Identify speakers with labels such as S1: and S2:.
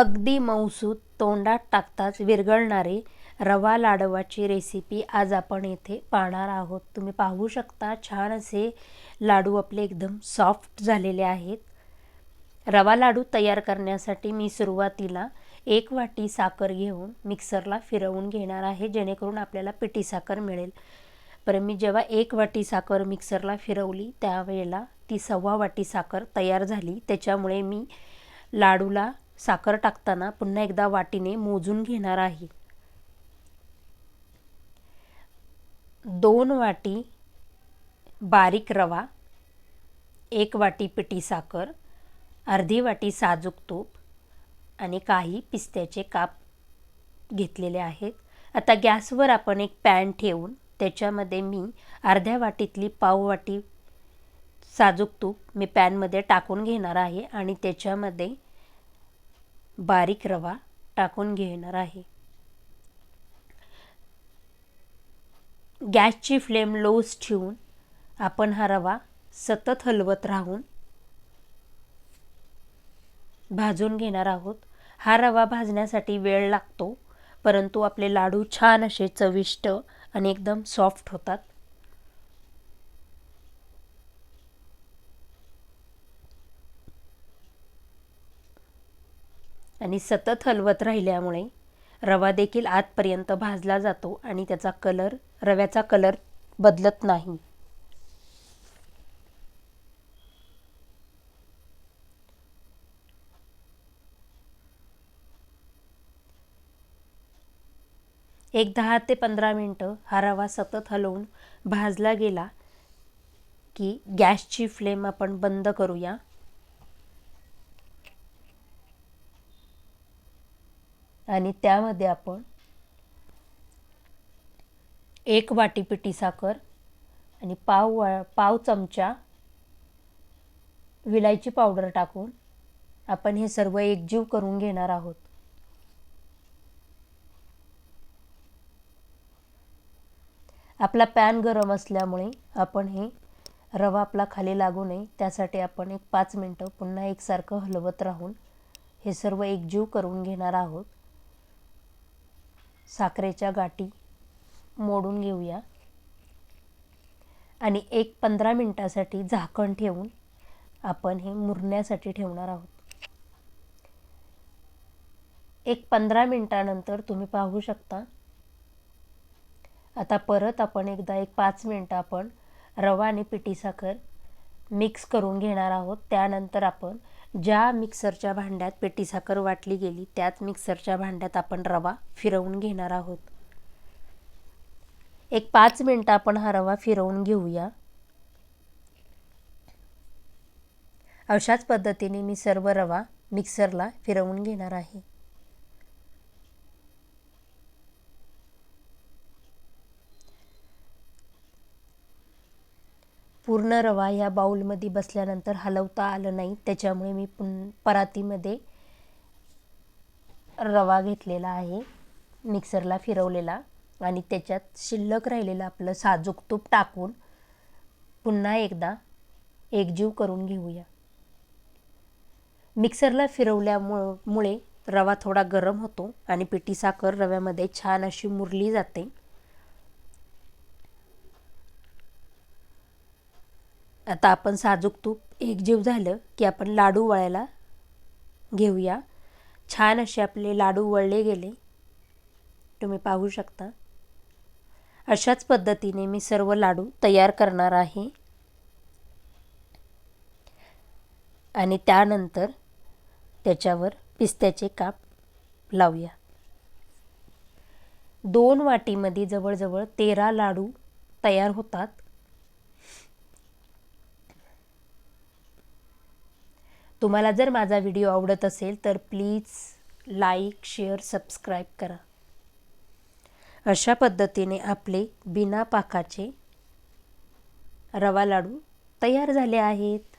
S1: अगदी मऊसूत तोंडात टाकताच विरघळणारे रवा लाडवाची रेसिपी आज आपण येथे पाहणार आहोत. तुम्ही पाहू शकता छान असे लाडू आपले एकदम सॉफ्ट झालेले आहेत. रवा लाडू तयार करण्यासाठी मी सुरुवातीला एक वाटी साखर घेऊन मिक्सरला फिरवून घेणार आहे जेणेकरून आपल्याला पिठी साखर मिळेल. पर मी जेव्हा एक वाटी साखर मिक्सरला फिरवली त्यावेळेला ती सव्वा वाटी साखर तयार झाली. त्याच्यामुळे मी लाडूला साखर टाकताना पुन्हा एकदा वाटीने मोजून घेणार आहे. दोन वाटी बारीक रवा एक वाटी पिठी साखर अर्धी वाटी साजूक तूप आणि काही पिस्त्याचे काप घेतलेले आहेत. आता गॅसवर आपण एक पॅन ठेवून त्याच्यामध्ये मी अर्ध्या वाटीतली पाव वाटी साजूक तूप मी पॅनमध्ये टाकून घेणार आहे आणि त्याच्यामध्ये बारीक रवा टाकून घेणार आहे. गॅसची फ्लेम लोच ठेवून आपण हा रवा सतत हलवत राहून भाजून घेणार आहोत. हा रवा भाजण्यासाठी वेळ लागतो परंतु आपले लाडू छान असे चविष्ट आणि एकदम सॉफ्ट होतात. आणि सतत हलवत राहिल्यामुळे रवा देखील आतपर्यंत भाजला जातो आणि त्याचा कलर रव्याचा कलर बदलत नाही. एक दहा ते पंधरा मिनटं हा रवा सतत हलवून भाजला गेला की गॅसची फ्लेम आपण बंद करूया. आणि त्यामध्ये आपण एक वाटी पिठी साखर आणि पाव वा पाव चमचा विलायची पावडर टाकून आपण हे सर्व एकजीव करून घेणार आहोत. आपला पॅन गरम असल्यामुळे आपण हे रवा आपला खाली लागू नये. त्यासाठी आपण एक पाच मिनटं पुन्हा एकसारखं हलवत राहून हे सर्व एकजीव करून घेणार आहोत. साखरेच्या गाठी मोडून घेऊया. आणि एक पंधरा मिनटासाठी झाकण ठेवून आपण हे मुरण्यासाठी ठेवणार आहोत. एक पंधरा मिनटानंतर तुम्ही पाहू शकता. आता परत आपण एकदा एक पाच मिनटं आपण रवा आणि पिठी साखर मिक्स करून घेणार आहोत. त्यानंतर आपण ज्या मिक्सरच्या भांड्यात पेटी साखर वाटली गेली त्याच मिक्सरच्या भांड्यात आपण रवा फिरवून घेणार आहोत. एक पाच मिनटं आपण हा रवा फिरवून घेऊया. अशाच पद्धतीने मी सर्व रवा मिक्सरला फिरवून घेणार आहे. पूर्ण रवा ह्या बाऊलमध्ये बसल्यानंतर हलवता आलं नाही. त्याच्यामुळे मी पुन परातीमध्ये रवा घेतलेला आहे. मिक्सरला फिरवलेला आणि त्याच्यात शिल्लक राहिलेलं आपलं साजूक तूप टाकून पुन्हा एकदा एकजीव करून घेऊया. मिक्सरला फिरवल्यामुळे रवा थोडा गरम होतो आणि पिठी साखर रव्यामध्ये छान अशी मुरली जाते. आता आपण साजूक तूप एकजीव झालं की आपण लाडू वळायला घेऊया. छान असे आपले लाडू वळले गेले. तुम्ही पाहू शकता. अशाच पद्धतीने मी सर्व लाडू तयार करणार आहे. आणि त्यानंतर त्याच्यावर पिस्त्याचे काप लावूया. दोन वाटीमध्ये जवळजवळ तेरा लाडू तयार होतात. तुम्हाला जर माझा व्हिडिओ आवडत असेल तर प्लीज लाईक शेअर सबस्क्राईब करा. अशा पद्धतीने आपले बिना पाकाचे रवा लाडू तयार झाले आहेत.